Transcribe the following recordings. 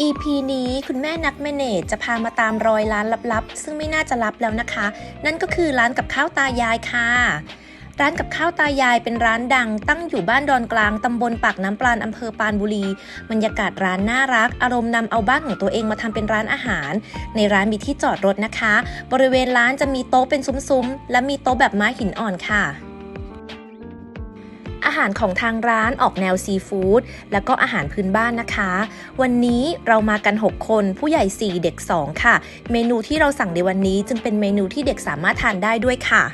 EP นี้คุณแม่นักแมเนจจะพามาตามรอยร้านลับๆ ซึ่งไม่น่าจะลับแล้วนะคะ นั่นก็คือร้านกับข้าวตายายค่ะ ร้านกับข้าวตายายเป็นร้านดัง ตั้งอยู่บ้านดอนกลางตำบลปากน้ำปลานอำเภอปานบุรี บรรยากาศร้านน่ารัก อารมณ์นำเอาบ้านของตัวเองมาทำเป็นร้านอาหาร ในร้านมีที่จอดรถนะคะ บริเวณร้านจะมีโต๊ะเป็นซุ้มๆ และมีโต๊ะแบบไม้หินอ่อนค่ะ อาหารของทางร้านออกแนวซีฟู้ดแล้วก็อาหารพื้นบ้านนะคะ วันนี้เรามากัน 6 คนผู้ใหญ่ 4 เด็ก 2 ค่ะ เมนูที่เราสั่งในวันนี้จึงเป็นเมนูที่เด็กสามารถทานได้ด้วยค่ะ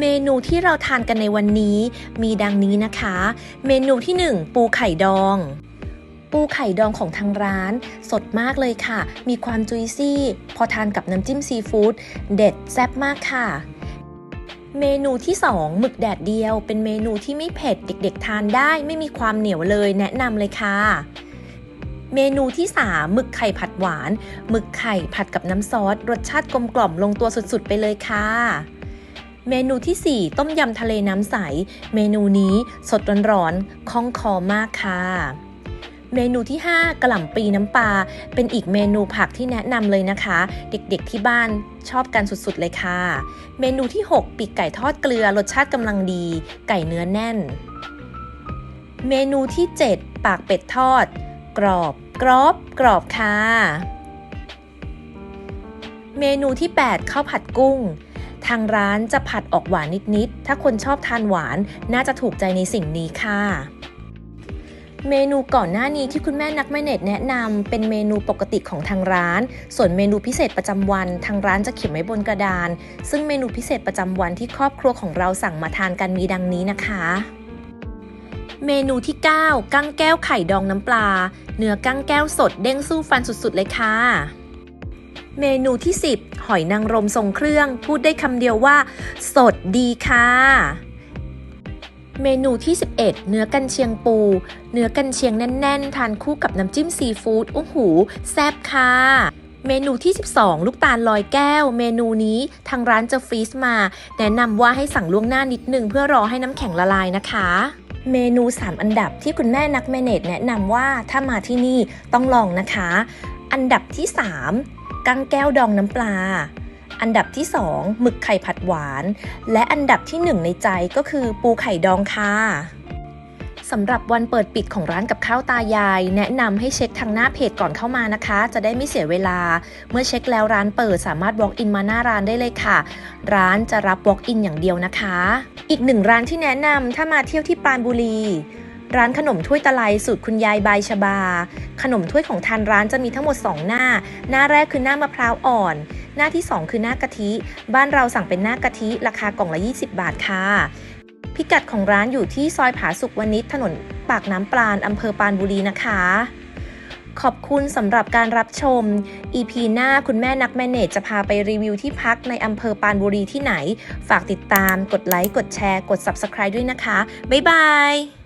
เมนูที่เราทานกันในวันนี้มีดังนี้นะคะ เมนูที่ 1 ปูไข่ดอง ปูไข่ดองของทางร้าน สดมากเลยค่ะ มีความจุยซี่ พอทานกับน้ำจิ้มซีฟู้ดเด็ดแซ่บมากค่ะ เมนูที่ 2 หมึกแดดเดียว เป็นเมนูที่ไม่เผ็ดเด็กๆ ทานได้ไม่มีความเหนียวเลยแนะนำเลยค่ะ เมนูที่ 3 หมึกไข่ผัดหวาน หมึกไข่ผัดกับน้ำซอส รสชาติกลมกล่อมลงตัวสุดๆ ไปเลยค่ะ เมนูทีสี่4 ต้มยำทะเลน้ำใส เมนูนี้สดร้อนๆคล่องคอมากค่ะ เมนูที่ 5กระหล่ำปีน้ำปลาเป็นอีกเมนูผักที่แนะนำเลยนะคะ เด็กๆที่บ้านชอบกันสุดๆเลยค่ะ เมนูที่ 6 ปีกไก่ทอดเกลือรสชาติกำลังดี ไก่เนื้อแน่น เมนูที่ 7 ปากเป็ดทอด กรอบ กรอบกรอบค่ะ เมนูที่ 8 ข้าวผัดกุ้งทางร้านจะผัดออกหวานนิด ๆ ถ้าคนชอบทานหวานน่าจะถูกใจในสิ่งนี้ค่ะ เมนูก่อนหน้านี้ที่คุณแม่นักแม่เนตแนะนำเป็นเมนูปกติของทางร้าน ส่วนเมนูพิเศษประจำวันทางร้านจะเขียนไว้บนกระดาน ซึ่งเมนูพิเศษประจำวันที่ครอบครัวของเราสั่งมาทานกันมีดังนี้นะคะ เมนูที่ 9 กั้งแก้วไข่ดองน้ำปลา เนื้อกั้งแก้วสดเด้งสู้ฟันสุดๆเลยค่ะ เมนูที่ 10 หอยนางรมทรงเครื่อง พูดได้คำเดียวว่า สดดีค่ะ เมนูที่ 11 เนื้อกันเชียงปู เนื้อกันเชียงแน่น ๆ ทานคู่กับน้ำจิ้มซีฟู้ดโอ้โหแซ่บค่ะเมนูที่ 12 ลูกตาลลอยแก้ว เมนูนี้ทางร้านจะฟรีซมา แนะนำว่าให้สั่งล่วงหน้านิดนึงเพื่อรอให้น้ำแข็งละลายนะคะ เมนู 3 อันดับที่คุณแม่นักเมเนจแนะนำว่าถ้ามาที่นี่ต้องลองนะคะ อันดับที่ 3 กั้งแก้วดองน้ำปลา อันดับที่ 2 หมึกไข่ผัดหวาน และอันดับที่ 1 ในใจก็คือปูไข่ดองค่ะสำหรับวันเปิดปิดของร้านกับข้าวตายาย แนะนำให้เช็คทางหน้าเพจก่อนเข้ามานะคะ จะได้ไม่เสียเวลา เมื่อเช็คแล้วร้านเปิดสามารถ walk in มาหน้าร้านได้เลยค่ะ ร้านจะรับ walk in อย่างเดียวนะคะ อีกหนึ่งร้านที่แนะนำถ้ามาเที่ยวที่ปรานบุรี ร้านขนมถ้วยตะไลสูตรคุณยายบายชบา ขนมถ้วยของทานร้านจะมีทั้งหมด 2 หน้า หน้าแรกคือหน้ามะพร้าวอ่อน หน้าที่ 2 คือหน้ากะทิ บ้านเราสั่งเป็นหน้ากะทิราคากล่องละ 20 บาทค่ะ พิกัดของร้านอยู่ที่ซอยผาสุกวณิชถนนปากน้ำปรานอำเภอปานบุรีนะคะ ขอบคุณสำหรับการรับชม EP หน้าคุณแม่นักแมเนจจะพาไปรีวิวที่พักในอำเภอปานบุรีที่ไหน ฝากติดตาม กดไลค์ กดแชร์ กด Subscribe ด้วยนะคะ บ๊ายบาย